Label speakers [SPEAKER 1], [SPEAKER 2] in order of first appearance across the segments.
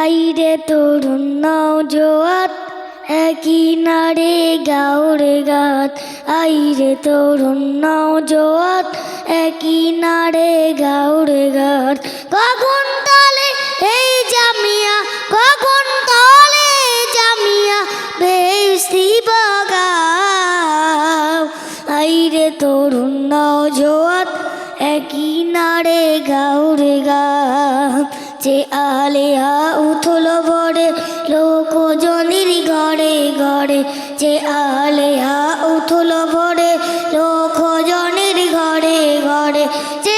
[SPEAKER 1] আইরে তরুণ নওজোয়াত একই নারে গাউরে গাত। আইরে তরুণ নওজোয়াত একই নারে গাউরে গাত। কখন তালে এই জামিয়া, কখন তলে জামিয়া বেস্তি বাগাও। আইরে তরুণ নওজোয়াত একই নারে গাউরে গা যে আলেয়া উথল বড়ে লোক জনির ঘরে ঘরে। যে আলেয়া উথল বড়ে লোক জনির ঘরে ঘরে। যে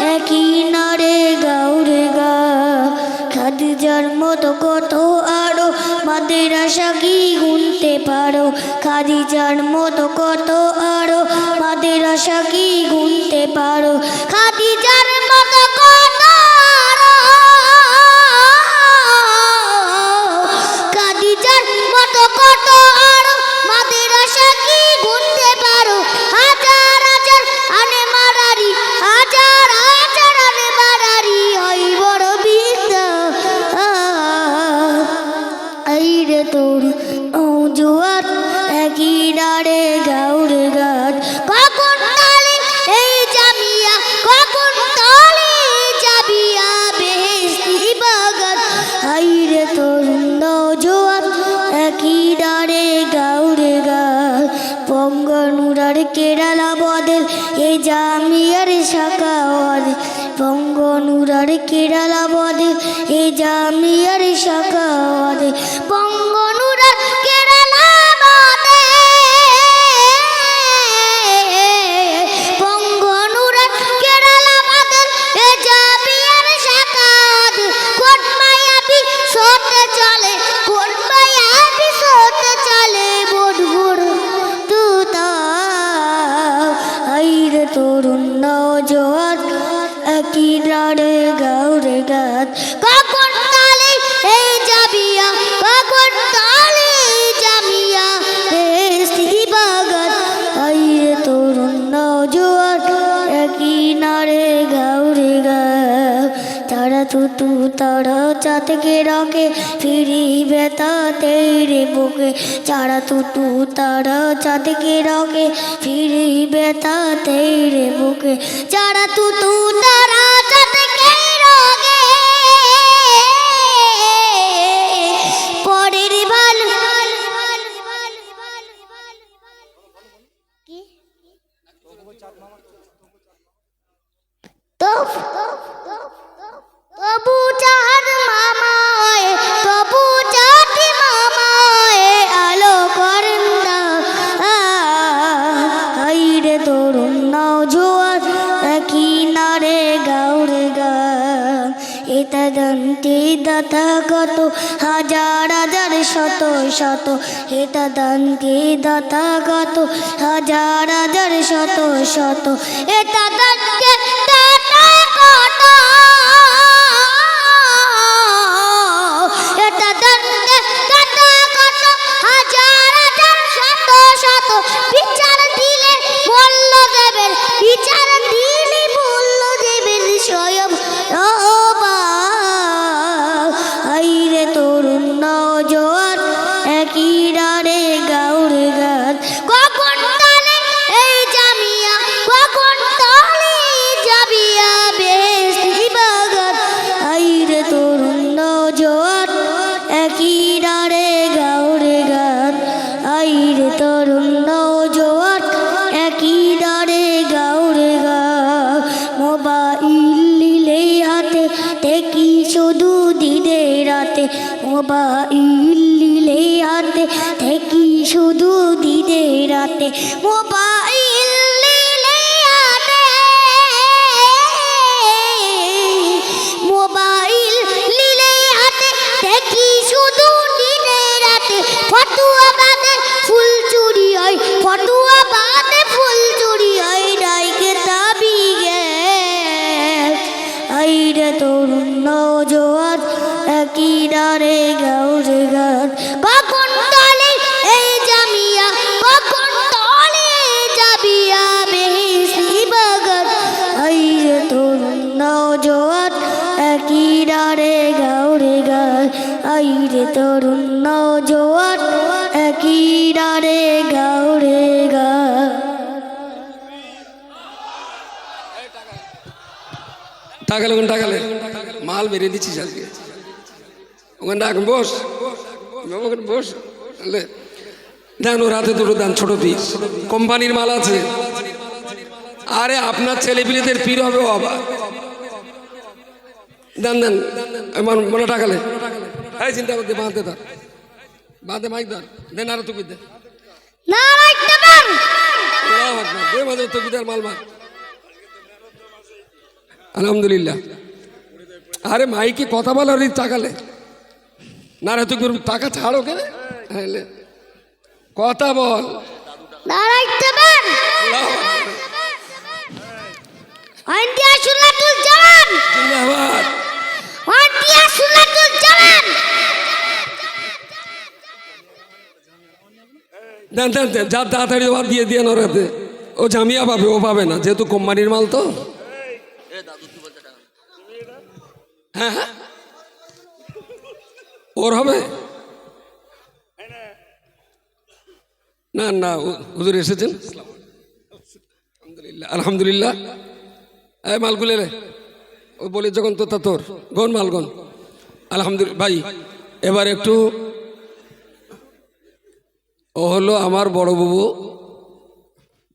[SPEAKER 1] একই নারে গাউরে গা। খাদিজার মতো কত আরও, মাদের আশা কি গুনতে পারো? খাদিজার মতো কত আরও, মাদের আশা কি গুনতে পারো? খাদিজার আইরে তোর জোয়ার একই ডারে গাউরে গাছ কখন তালে এই জামিয়া কখন তালে জাবিয়া বেহেস্তি বাগান। আইরে তোর জোয়ার একই ডারে গাউরে গাছ পঙ্গনুরার কেরালা বদের এ জামিয়ার শাখা পঙ্গনুরার কেরালা বদে এ জামিয়ার শাখা ওয়াদে তরুণ জোয়ার ডারে গাউরে গাত কখন তালে এই যাবিয়া? কখন তালে তুতু চাত চাতকে রকে ফিরিবে তাতে রে বুকে। চারা তুতু চাত চাতকে রাখে ফিরিবে তাতে রে বুকে। চারা তুতু তারা শত হেতা দান দানকে দাতা গত হাজার হাজার শত শত এটা দাতা দেখি শুধু দিদে রাতে মোবাইল লিলে হাতে। দেখি শুধু দিদে রাতে মোবাইল মোবাইল ফটুয়া বাদে ফুল চুরি ফটুয়া বাদে নজোয়ার একই ডারে গাউরে গান। কখন তলে এই জামিয়া, কখন তলে যাবিয়া বেশি বাগান। আইরে তরুণ নজোয়ার একই ডারে গাউরে গান। আইরে তরুণ নজোয়ার একই ডারে গাউরে গান।
[SPEAKER 2] টাকালে ওখানে টাকালে মাল মেরে দিচ্ছিস আজকে। ওখানে ডাক বস। ওখানে বস। দেন ওর হাতে দুটো দেন ছোট পিস। কোম্পানির মাল আছে। আরে আপনার ছেলেপিলেদের পীর হবে আবার। দেন দেন। মনে টাকালে এই চিন্তা করতে বাঁধতে তার বাঁধে মাইক ধর। দেন আরও তুমি দে। মাল মার। আলহামদুলিল্লাহ। আরে মাইকে কথা বলার তাকালে না রে তুই টাকা ছাড়ো কেন হ্যাঁ, লে। কথা বল। দেন দেন দেন যা তাড়াতাড়ি বাদ দিয়ে দিয়ে ওর হাতে। ও জামিয়া পাবে ও পাবে না যেহেতু কোম্পানির মাল তো। হ্যাঁ হ্যাঁ। ওর হবে? না না হুজুর এসেছেন? আলহামদুলিল্লাহ আলহামদুলিল্লাহ। এই মালগুলো ও বলে, যখন তো তা তোর। গন মাল, গন। আলহামদুলিল্লাহ, ভাই, এবার একটু ও হলো আমার বড় বাবু,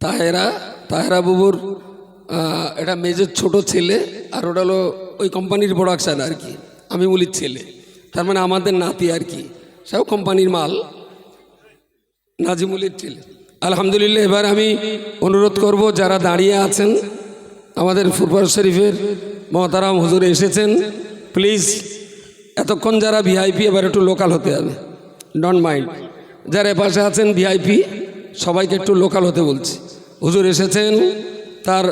[SPEAKER 2] তাহেরা তাহেরা বাবুর এটা মেজের ছোট ছেলে, আর ওটা হলো ওই কোম্পানির প্রোডাকশান আর কি। আমি বলি ছেলে। তার মানে আমাদের নাতি আর কি। সব কোম্পানির মাল। নাজিমুলির ছেলে। আলহামদুলিল্লাহ, এবার আমি অনুরোধ করব, যারা দাঁড়িয়ে আছেন, আমাদের ফুরফর শরীফের মহতারাম হুজুর এসেছেন প্লিজ এতক্ষণ যারা ভিআইপি এবার একটু লোকাল হতে হবে। ডন্ট মাইন্ড যারা এপাশে আছেন ভিআইপি সবাইকে একটু লোকাল হতে বলছি। হুজুর এসেছেন, তার